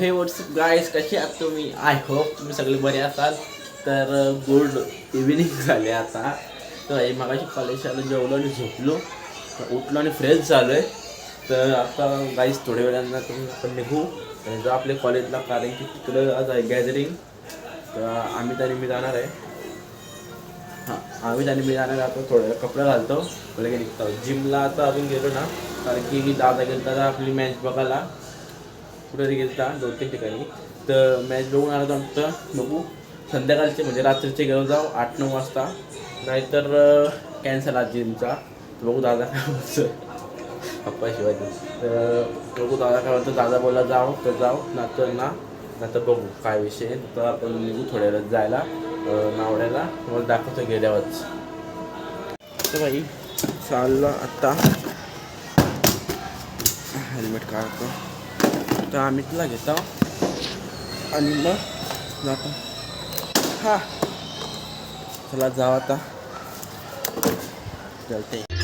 हे WhatsApp guys कसे आहात तुम्ही? आय होप तुम्ही सगळे बरे असाल. तर गुड इव्हिनिंग झाले आता. तर मगाशी कॉलेज आलं जेवलो आणि झोपलो. उठलो आणि फ्रेश झालो आहे तर आता गाईस थोड्या वेळांना तुम्ही आपण निघू. आणि आपल्या कॉलेजला कारण की तिकडं आज आहे गॅदरिंग तर आम्ही त्याने मी जाणार आहे. हां आम्ही त्याने मी जाणार आहे. आता थोडं कपडे घालतो. लगे निघतो जिमला आता अजून गेलो ना. कारण की दादा गेलो दादा आपली मॅच बघायला. कुठेतरी गेलता दोन तीन ठिकाणी. तर मॅच बघून आला तर आमचं बघू. संध्याकाळचे म्हणजे रात्रीचे गेलो जाऊ आठ नऊ वाजता. नाहीतर कॅन्सल आज जिमचा तर बघू दादा काय म्हणतो पप्पा शिवाजी तर बघू दादा काय म्हणतो दादा बोला जाऊ तर जाऊ. नातर ना नाहीतर बघू काय विषय. तर आपण निघू थोड्या वेळात जायला नावड्याला. मला दाखवतो गेल्यावरच. तर बाई चाललं आत्ता हेल्मेट काढतो. तर आम्ही तिला घेतो. आणि मग जातो. हा. चला जाऊ आता. चलते.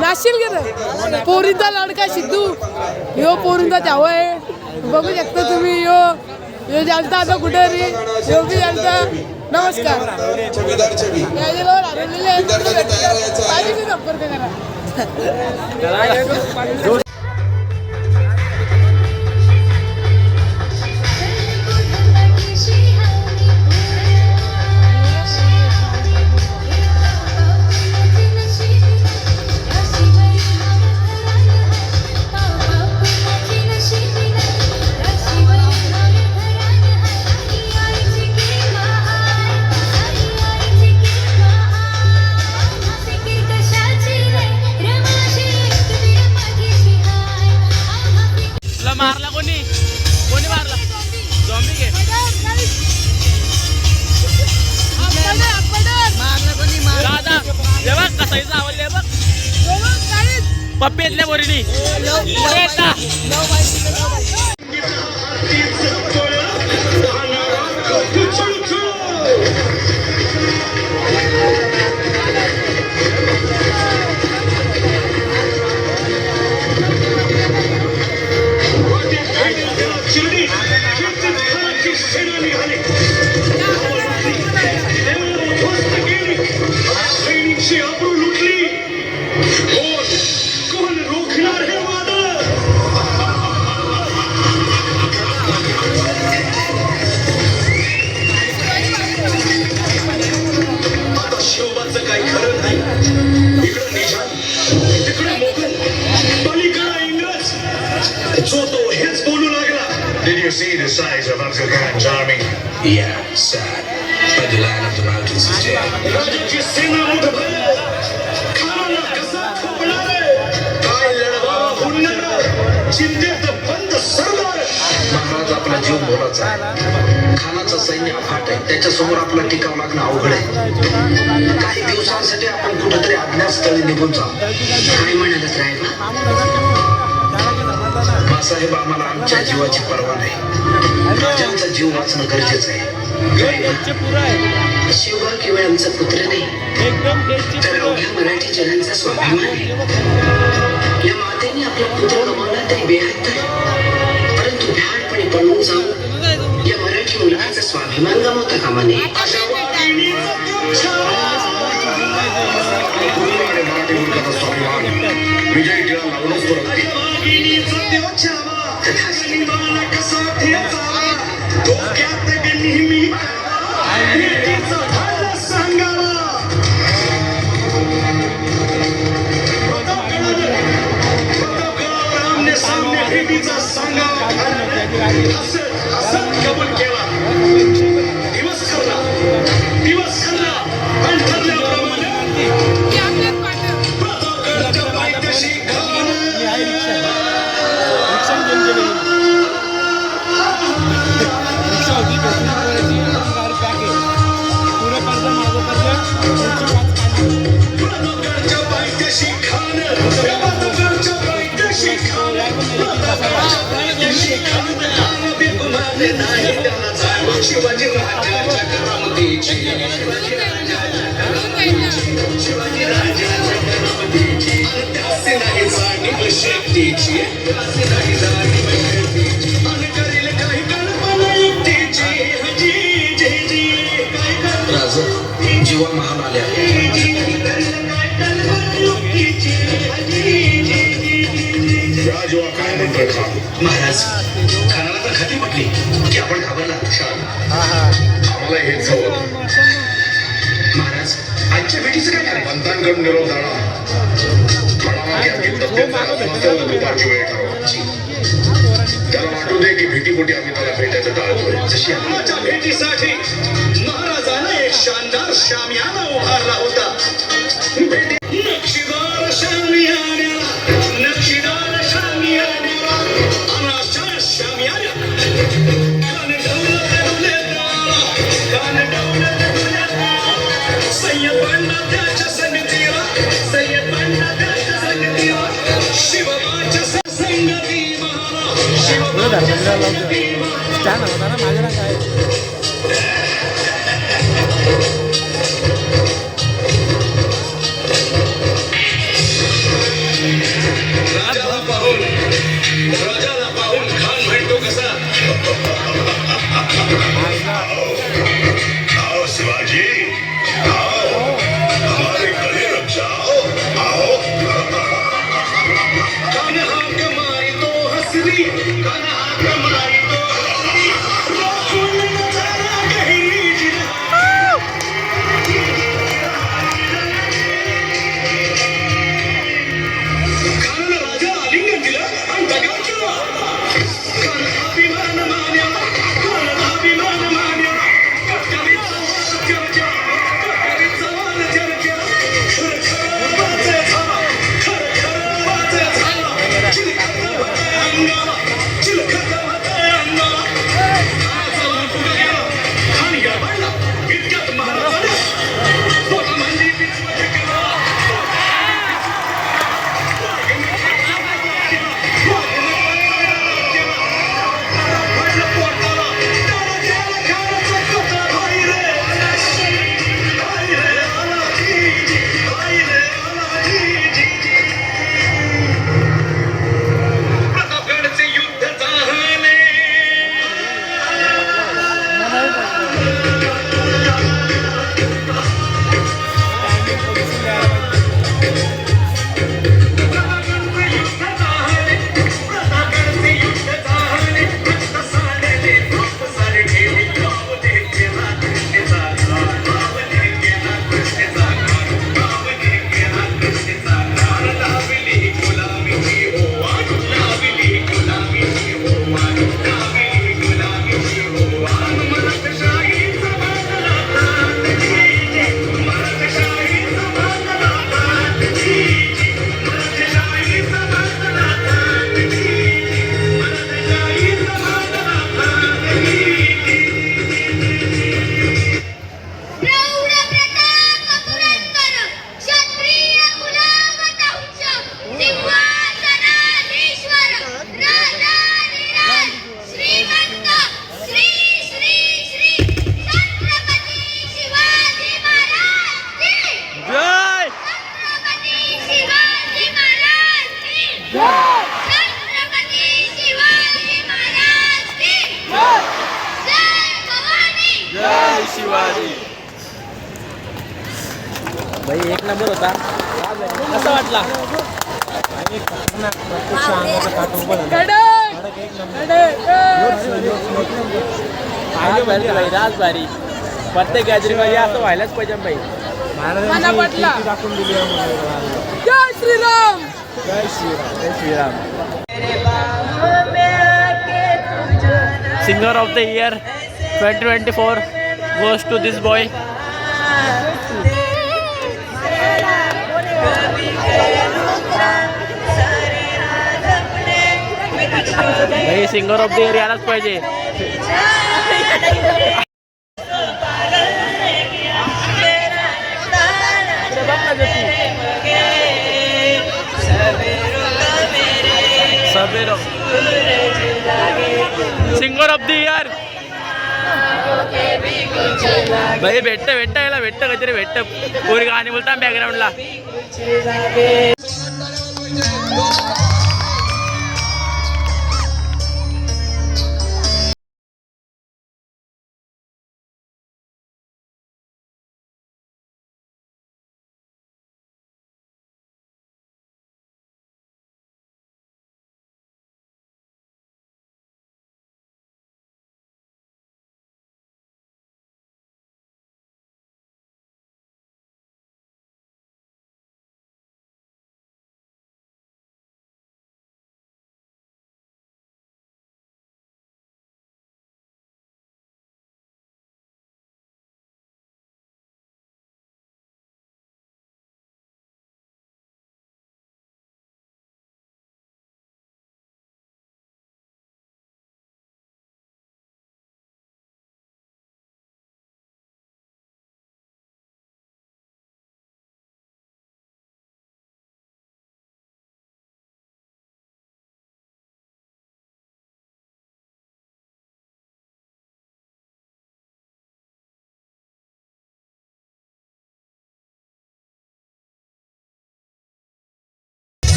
नाशिल गेलं? पोरींचा लाडका सिद्धू. ह्यो पोरींचा जावं आहे. बघू शकता तुम्ही यो यो जाणता आता कुठे रे? यो बी जाणता नमस्कार. പപ്പയത്തിലെ പൊരുടി എന്താ the size of Uncle Khan's army? Yeah, sad. But the land of the mountains is dead. Maharaj आपला जीव मोलाचा आहे खानाचं सैन्य अफाट आहे त्याच्यासमोर आपला टिकाव लागणं अवघड आहे काही दिवसांसाठी आपण कुठेतरी अज्ञातस्थळी निघून जाऊ काय म्हणालच साहेब साहेब आम्हाला आमच्या जीवाची पर्वा नाही. राजांचा जीव वाचणं गरजेचं आहे. शिवभाव केवळ आमचा पुत्र नाही तर अवघ्या मराठी जनांचा स्वाभिमान आहे. या मातेने आपला पुत्र गमावला तरी बेहत्तर परंतु भ्याडपणे पळून जाऊन या मराठी मुलांचा स्वाभिमान गमावता कामा नये. सामने भेटीचा सांगावा हसत कबूल केला. दिवस खरला. दिवस खरला. शिवाजी राजाच्या करामतीची शिवाजी राजाच्या करामतीची नाही जाणीव नाही जाणीव आणि करील काही कल्पना युक्तीची राज जीवा आल्या काय म्हणतोय महाराज म्हटली की आपण घाबरला आम्हाला हेच हवं महाराज आजच्या भेटीचं काय करायचं पंतांकडून निरोप ठरवा त्याला वाटू दे की भीतीपोटी आम्ही त्याला भेटायचं टाळतोय. जशी भेटीसाठी महाराजानं एक शानदार शामियाना उभारला होता. नक्षीदार शामियान्याला महाराज होता ना माझ्या काय? एक नंबर होता. कसा वाटला? आज भारी भाई राज भारी. प्रत्येक गॅदरिंगमध्ये असं व्हायलाच पाहिजे भाई. मला पटला जय श्रीराम! जय Shriram singer of the year twenty twenty four goes to this boy singer of the year यायलाच पाहिजे. सबेरो सिंगर ऑफ द इयर भाई भेटत भेटत याला भेटत काहीतरी भेटत. कोणी गाणी बोलता बॅकग्राऊंडला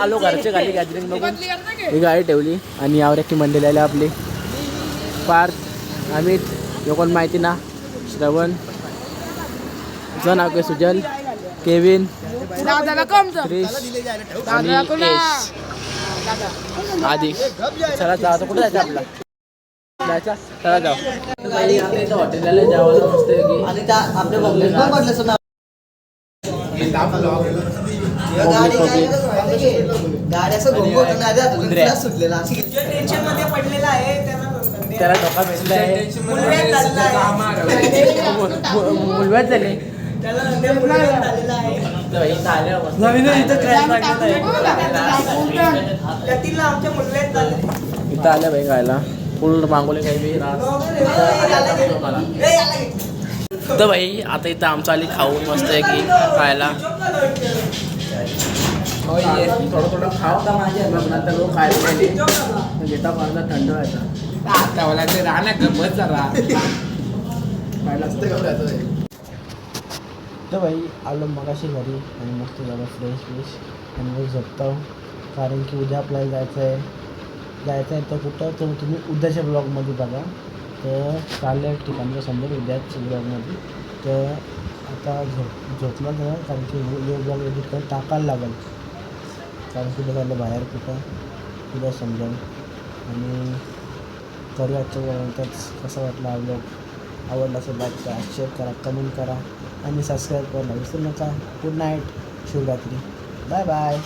आलो घरच्या खाली गॅदरिंग बघून. ही गाडी ठेवली आणि यावर मंडळी आले आपले. पार्थ अमित हे कोण माहिती ना? श्रवण नाव काय सुजल केविन आधी. चला आता कुठे जायचं आपला जायचा? चला जाऊ. हॉटेलला जेवायला मस्त आणि आपल्या पण गाडी गाडी असं घोंगवतो ना रे, आता उंदऱ्या. तुला सुटलेला. अशी टेन्शनमध्ये पडलेला आहे त्याला धोका भेटला आहे मुलव्यात झाले तर इथं मस्त इथं आल्या भाई खायला. फुल मागवले काही बी. रास. मला तर भाई आता इथं आमचं आली खाऊन मस्त आहे की खायला. थोडं थोडं लोक खायला गेले. घेता थंड व्हायचा. आता मला ते राहण्या गमत जरा? तर भाई आलो मगाशी घरी आणि मस्त झालं फ्रेश फ्रेश आणि मग झोपतो. कारण की उद्या आपल्याला जायचं आहे जायचं आहे तर कुठं? तर तुम्ही उद्याच्या ब्लॉगमध्ये बघा. तर चाललं एक ठिकाणी समजेल उद्याच ब्लॉगमध्ये. तर आता झोप झोपणार कारण की हे ब्लॉग एडिट करून टाकायला लागेल. कारण झालं बाहेर कुठं उद्या समजेल. आणि तरी आजच्या कसं वाटलं वाटला आवडलं आवडला असेल लाईक करा शेअर करा कमेंट करा. आणि सबस्क्राईब करायला विसरू नका. Good night Shivratri bye bye